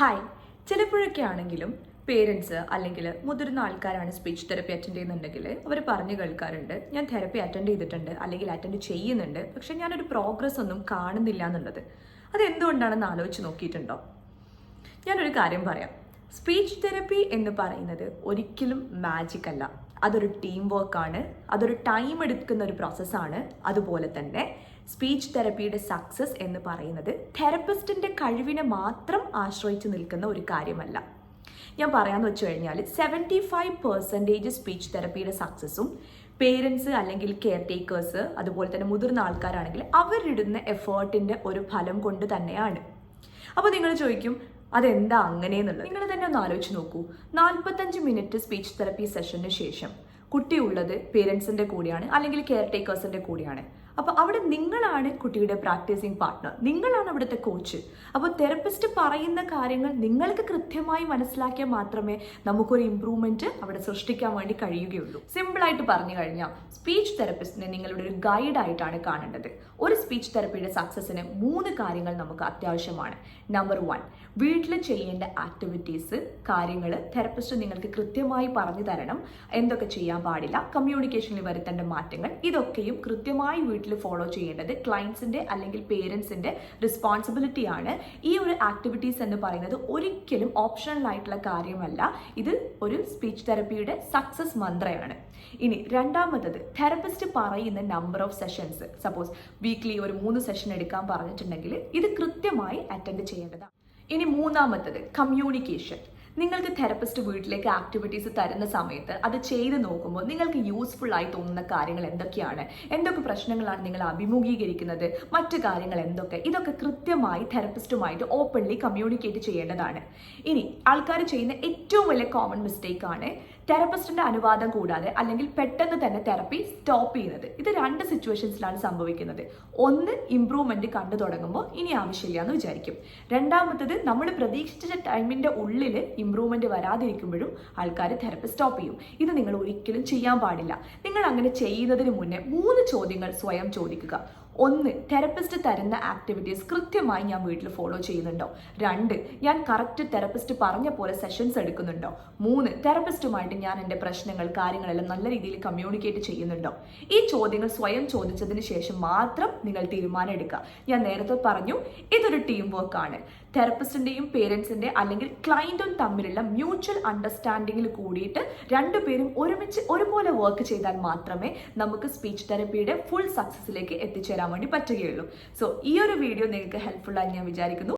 Hi ചിലപ്പോഴൊക്കെ ആണെങ്കിലും parents അല്ലെങ്കിൽ മുതിർന്ന ആൾക്കാരാണ് സ്പീച്ച് തെറപ്പി അറ്റൻഡ് ചെയ്യുന്നുണ്ടെങ്കിൽ അവർ പറഞ്ഞു കേൾക്കാറുണ്ട്. ഞാൻ തെറപ്പി അറ്റൻഡ് ചെയ്തിട്ടുണ്ട് അല്ലെങ്കിൽ അറ്റൻഡ് ചെയ്യുന്നുണ്ട്. പക്ഷെ ഞാനൊരു പ്രോഗ്രസ് ഒന്നും കാണുന്നില്ല എന്നുള്ളത്. അത് എന്തുകൊണ്ടാണെന്ന് ആലോചിച്ച് നോക്കിയിട്ടുണ്ടോ? ഞാനൊരു കാര്യം പറയാം. സ്പീച്ച് തെറപ്പി എന്ന് പറയുന്നത് ഒരിക്കലും മാജിക് അല്ല. അതൊരു ടീം വർക്കാണ് അതൊരു ടൈം എടുക്കുന്ന ഒരു പ്രോസസ്സാണ് അതുപോലെ തന്നെ സ്പീച്ച് തെറപ്പിയുടെ സക്സസ് എന്ന് പറയുന്നത് തെറപ്പിസ്റ്റിന്റെ കഴിവിനെ മാത്രം ആശ്രയിച്ച് നിൽക്കുന്ന ഒരു കാര്യമല്ല. ഞാൻ പറയാമെന്ന് വെച്ച് കഴിഞ്ഞാൽ സെവന്റി ഫൈവ് പെർസെന്റേജ് സ്പീച്ച് തെറപ്പിയുടെ സക്സസ്സും പേരൻസ് അല്ലെങ്കിൽ കെയർ ടേക്കേഴ്സ് അതുപോലെ തന്നെ മുതിർന്ന ആൾക്കാരാണെങ്കിൽ അവരിടുന്ന എഫേർട്ടിന്റെ ഒരു ഫലം കൊണ്ട് തന്നെയാണ്. അപ്പോൾ നിങ്ങൾ ചോദിക്കും അതെന്താ അങ്ങനെയെന്നുള്ളത്? നിങ്ങൾ തന്നെ ഒന്ന് ആലോചിച്ച് നോക്കൂ. നാൽപ്പത്തഞ്ച് മിനിറ്റ് സ്പീച്ച് തെറപ്പി സെഷന് ശേഷം കുട്ടി ഉള്ളത് പേരൻസിന്റെ കൂടെയാണ് അല്ലെങ്കിൽ കെയർ ടേക്കേഴ്സിന്റെ കൂടെയാണ്. അപ്പോൾ അവിടെ നിങ്ങളാണ് കുട്ടിയുടെ പ്രാക്ടീസിങ് പാർട്ട്ണർ നിങ്ങളാണ് അവിടുത്തെ കോച്ച് അപ്പോൾ തെറപ്പിസ്റ്റ് പറയുന്ന കാര്യങ്ങൾ നിങ്ങൾക്ക് കൃത്യമായി മനസ്സിലാക്കിയാൽ മാത്രമേ നമുക്കൊരു ഇമ്പ്രൂവ്മെന്റ് അവിടെ സൃഷ്ടിക്കാൻ വേണ്ടി കഴിയുകയുള്ളൂ. സിമ്പിളായിട്ട് പറഞ്ഞു കഴിഞ്ഞാൽ സ്പീച്ച് തെറപ്പിസ്റ്റിനെ നിങ്ങളുടെ ഒരു ഗൈഡായിട്ടാണ് കാണേണ്ടത്. ഒരു സ്പീച്ച് തെറപ്പിയുടെ സക്സസ്സിന് മൂന്ന് കാര്യങ്ങൾ നമുക്ക് അത്യാവശ്യമാണ്. നമ്പർ വൺ വീട്ടിൽ ചെയ്യേണ്ട ആക്ടിവിറ്റീസ് കാര്യങ്ങൾ തെറപ്പിസ്റ്റ് നിങ്ങൾക്ക് കൃത്യമായി പറഞ്ഞു തരണം. എന്തൊക്കെ ചെയ്യാൻ പാടില്ല കമ്മ്യൂണിക്കേഷനിൽ വരുത്തേണ്ട മാറ്റങ്ങൾ ഇതൊക്കെയും കൃത്യമായി വീട്ടിൽ ഫോളോ ചെയ്യേണ്ടത് ക്ലയൻസിന്റെ അല്ലെങ്കിൽ റെസ്പോൺസിബിലിറ്റി ആണ്. ഈ ഒരു ആക്ടിവിറ്റീസ് എന്ന് പറയുന്നത് ഒരിക്കലും ഓപ്ഷണൽ ആയിട്ടുള്ള കാര്യമല്ല. ഇത് ഒരു സ്പീച്ച് തെറപ്പിയുടെ സക്സസ് മന്ത്രയാണ്. ഇനി രണ്ടാമത്തത് തെറപ്പിസ്റ്റ് പറയുന്ന number of sessions suppose weekly ഒരു മൂന്ന് സെഷൻ എടുക്കാൻ പറഞ്ഞിട്ടുണ്ടെങ്കിൽ ഇത് കൃത്യമായി അറ്റൻഡ് ചെയ്യേണ്ടതാണ്. ഇനി മൂന്നാമത്തത് കമ്മ്യൂണിക്കേഷൻ നിങ്ങൾക്ക് തെറപ്പിസ്റ്റ് വീട്ടിലേക്ക് ആക്ടിവിറ്റീസ് തരുന്ന സമയത്ത് അത് ചെയ്ത് നോക്കുമ്പോൾ നിങ്ങൾക്ക് യൂസ്ഫുൾ ആയി തോന്നുന്ന കാര്യങ്ങൾ എന്തൊക്കെയാണ്? എന്തൊക്കെ പ്രശ്നങ്ങളാണ് നിങ്ങൾ അഭിമുഖീകരിക്കുന്നത്? മറ്റു കാര്യങ്ങൾ എന്തൊക്കെ? ഇതൊക്കെ കൃത്യമായി തെറപ്പിസ്റ്റുമായിട്ട് ഓപ്പൺലി കമ്മ്യൂണിക്കേറ്റ് ചെയ്യേണ്ടതാണ്. ഇനി ആൾക്കാർ ചെയ്യുന്ന ഏറ്റവും വലിയ കോമൺ മിസ്റ്റേക്ക് ആണ് തെറപ്പിസ്റ്റിന്റെ അനുവാദം കൂടാതെ അല്ലെങ്കിൽ പെട്ടെന്ന് തന്നെ തെറപ്പി സ്റ്റോപ്പ് ചെയ്യുന്നത്. ഇത് രണ്ട് സിറ്റുവേഷൻസിലാണ് സംഭവിക്കുന്നത്. ഒന്ന് ഇംപ്രൂവ്മെന്റ് കണ്ടു തുടങ്ങുമ്പോൾ ഇനി ആവശ്യമില്ല എന്ന് വിചാരിക്കും. രണ്ടാമത്തത് നമ്മൾ പ്രതീക്ഷിച്ച ടൈമിന്റെ ഉള്ളിൽ ഇംപ്രൂവ്മെന്റ് വരാതിരിക്കുമ്പോഴും ആൾക്കാർ തെറപ്പി സ്റ്റോപ്പ് ചെയ്യും. ഇത് നിങ്ങൾ ഒരിക്കലും ചെയ്യാൻ പാടില്ല. നിങ്ങൾ അങ്ങനെ ചെയ്യുന്നതിന് മുന്നേ മൂന്ന് ചോദ്യങ്ങൾ സ്വയം ചോദിക്കുക. ഒന്ന് തെറപ്പിസ്റ്റ് തരുന്ന ആക്ടിവിറ്റീസ് കൃത്യമായി ഞാൻ വീട്ടിൽ ഫോളോ ചെയ്യുന്നുണ്ടോ? രണ്ട് ഞാൻ കറക്റ്റ് തെറപ്പിസ്റ്റ് പറഞ്ഞ പോലെ സെഷൻസ് എടുക്കുന്നുണ്ടോ? മൂന്ന് തെറപ്പിസ്റ്റുമായിട്ട് ഞാൻ എന്റെ പ്രശ്നങ്ങൾ കാര്യങ്ങളെല്ലാം നല്ല രീതിയിൽ കമ്മ്യൂണിക്കേറ്റ് ചെയ്യുന്നുണ്ടോ? ഈ ചോദ്യങ്ങൾ സ്വയം ചോദിച്ചതിന് ശേഷം മാത്രം നിങ്ങൾ തീരുമാനം എടുക്കുക. ഞാൻ നേരത്തെ പറഞ്ഞു ഇതൊരു ടീം വർക്കാണ് തെറപ്പിസ്റ്റിന്റെയും പേരൻസിന്റെ അല്ലെങ്കിൽ ക്ലയന്റും തമ്മിലുള്ള മ്യൂച്വൽ അണ്ടർസ്റ്റാൻഡിങ്ങിൽ കൂടിയിട്ട് രണ്ടുപേരും ഒരുമിച്ച് ഒരുപോലെ വർക്ക് ചെയ്താൽ മാത്രമേ നമുക്ക് സ്പീച്ച് തെറപ്പിയുടെ ഫുൾ സക്സസിലേക്ക് എത്തിച്ചേരാൻ വേണ്ടി പറ്റുകയുള്ളൂ. സോ ഈ ഒരു വീഡിയോ നിങ്ങൾക്ക് ഹെൽപ്ഫുൾ ആയി ഞാൻ വിചാരിക്കുന്നു.